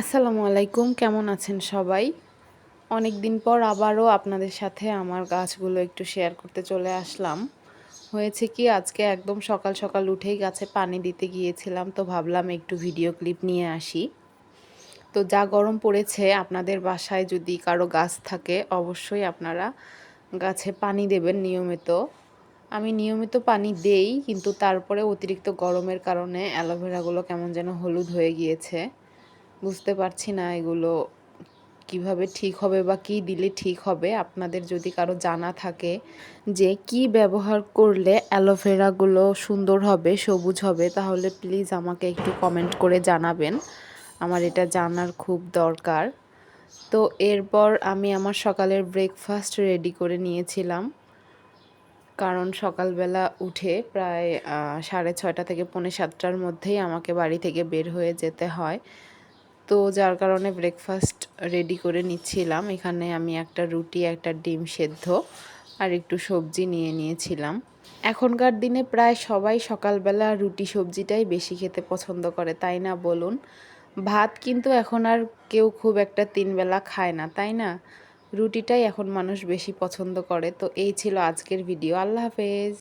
আসসালামু আলাইকুম, কেমন আছেন সবাই? অনেক দিন পর আবারও আপনাদের সাথে আমার গাছগুলো একটু শেয়ার করতে চলে আসলাম। হয়েছে কি, আজকে একদম সকাল সকাল উঠেই গাছে পানি দিতে গিয়েছিলাম, তো ভাবলাম একটু ভিডিও ক্লিপ নিয়ে আসি। তো যা গরম পড়েছে, আপনাদের বাসায় যদি কারও গাছ থাকে, অবশ্যই আপনারা গাছে পানি দেবেন নিয়মিত। আমি নিয়মিত পানি দেই, কিন্তু তারপরে অতিরিক্ত গরমের কারণে অ্যালোভেরাগুলো কেমন যেন হলুদ হয়ে গিয়েছে। বুঝতে পারছি না এগুলো কীভাবে ঠিক হবে বা কি দিলে ঠিক হবে। আপনাদের যদি কারও জানা থাকে যে কি ব্যবহার করলে অ্যালোভেরাগুলো সুন্দর হবে, সবুজ হবে, তাহলে প্লিজ আমাকে একটু কমেন্ট করে জানাবেন। আমার এটা জানার খুব দরকার। তো এরপর আমি আমার সকালের ব্রেকফাস্ট রেডি করে নিয়েছিলাম। কারণ সকালবেলা উঠে প্রায় সাড়ে ছয়টা থেকে পৌনে সাতটার মধ্যেই আমাকে বাড়ি থেকে বের হয়ে যেতে হয়। তো যার কারণে ব্রেকফাস্ট রেডি করে নিচ্ছিলাম। এখানে আমি একটা রুটি, একটা ডিম সেদ্ধ আর একটু সবজি নিয়ে নিয়েছিলাম। এখনকার দিনে প্রায় সবাই সকালবেলা রুটি সবজিটাই বেশি খেতে পছন্দ করে, তাই না বলুন? ভাত কিন্তু এখন আর কেউ খুব একটা তিনবেলা খায় না, তাই না? রুটিটাই এখন মানুষ বেশি পছন্দ করে। তো এই ছিল আজকের ভিডিও আল্লাহ হাফেজ।